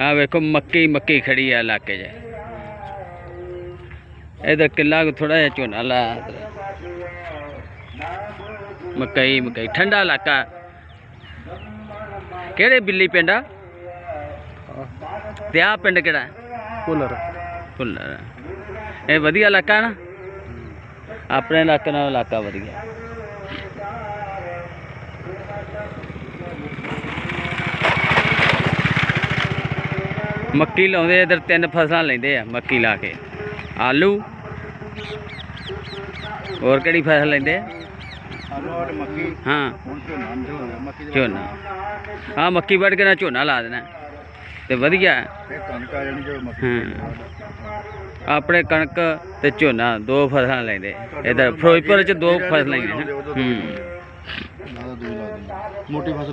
ਆ ਵੇਖੋ ਮੱਕੀ ਮੱਕੀ ਖੜੀ ਆ ਇਲਾਕੇ 'ਚ। ਇਧਰ ਕਿੱਲਾ ਕੁ ਥੋੜਾ ਜਿਹਾ ਝੋਨਾ ਲਾ। ਮਕਈ ਮਕਈ ਠੰਡਾ ਇਲਾਕਾ। ਕਿਹੜੇ ਬਿੱਲੀ ਪਿੰਡ ਆ? ਤੇ ਆ ਪਿੰਡ ਕਿਹੜਾ ਕੂਲਰ ਭੁੱਲਰ। ਇਹ ਵਧੀਆ ਇਲਾਕਾ ਨਾ? ਆਪਣੇ ਇਲਾਕੇ ਨਾਲ ਇਲਾਕਾ ਵਧੀਆ। ਮੱਕੀ ਲਾਉਂਦੇ ਇਧਰ ਤਿੰਨ ਫਸਲਾਂ ਲੈਂਦੇ ਆ ਮੱਕੀ ਲਾ ਕੇ। ਆਲੂ। ਹੋਰ ਕਿਹੜੀ ਫਸਲ ਲੈਂਦੇ ਆ? ਆਲੂ ਔਰ ਮੱਕੀ। ਹਾਂ। ਝੋਨਾ ਹਾਂ ਮੱਕੀ ਵੱਢ ਕੇ ਨਾ ਝੋਨਾ ਲਾ ਦੇਣਾ। ਤੇ ਵਧੀਆ। ਆਪਣੇ ਕਣਕ ਤੇ ਝੋਨਾ ਦੋ ਫਸਲਾਂ ਲੈਂਦੇ। ਇਧਰ ਫਿਰੋਜ਼ਪੁਰ ਚ ਦੋ ਫਸਲਾਂ ਨਾ। ਹੂੰ ਮੋਟੀ ਫਸਲ